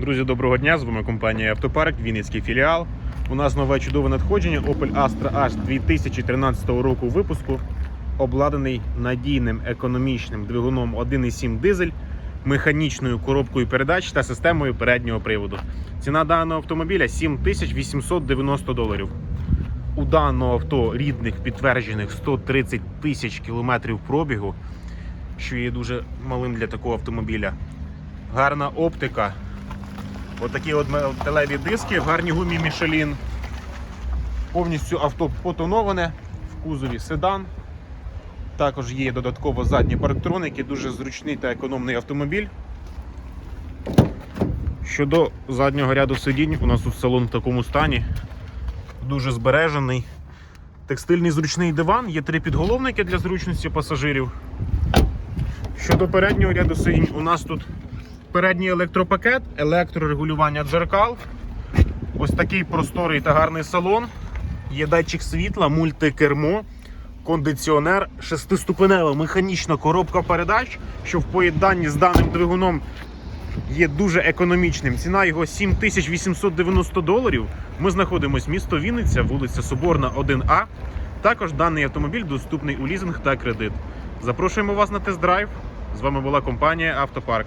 Друзі, доброго дня! З вами компанія Автопарк, Вінницький філіал. У нас нове чудове надходження Opel Astra H 2013 року випуску, обладнаний надійним економічним двигуном 1,7 дизель, механічною коробкою передач та системою переднього приводу. Ціна даного автомобіля 7890 доларів. У даного авто рідних підтверджених 130 тисяч кілометрів пробігу, що є дуже малим для такого автомобіля. Гарна оптика. Отакі от металеві диски в гарній гумі Michelin. Повністю авто потоноване в кузові седан. Також є додатково задні парктроники, дуже зручний та економний автомобіль. Щодо заднього ряду сидінь, у нас тут салон в такому стані. Дуже збережений. Текстильний зручний диван, є три підголовники для зручності пасажирів. Щодо переднього ряду сидінь, у нас тут передній електропакет, електрорегулювання дзеркал. Ось такий просторий та гарний салон. Є датчик світла, мультикермо, кондиціонер, шестиступенева механічна коробка передач, що в поєднанні з даним двигуном є дуже економічним. Ціна його 7890 доларів. Ми знаходимося місто Вінниця, вулиця Соборна, 1А. Також даний автомобіль доступний у лізинг та кредит. Запрошуємо вас на тест-драйв. З вами була компанія Автопарк.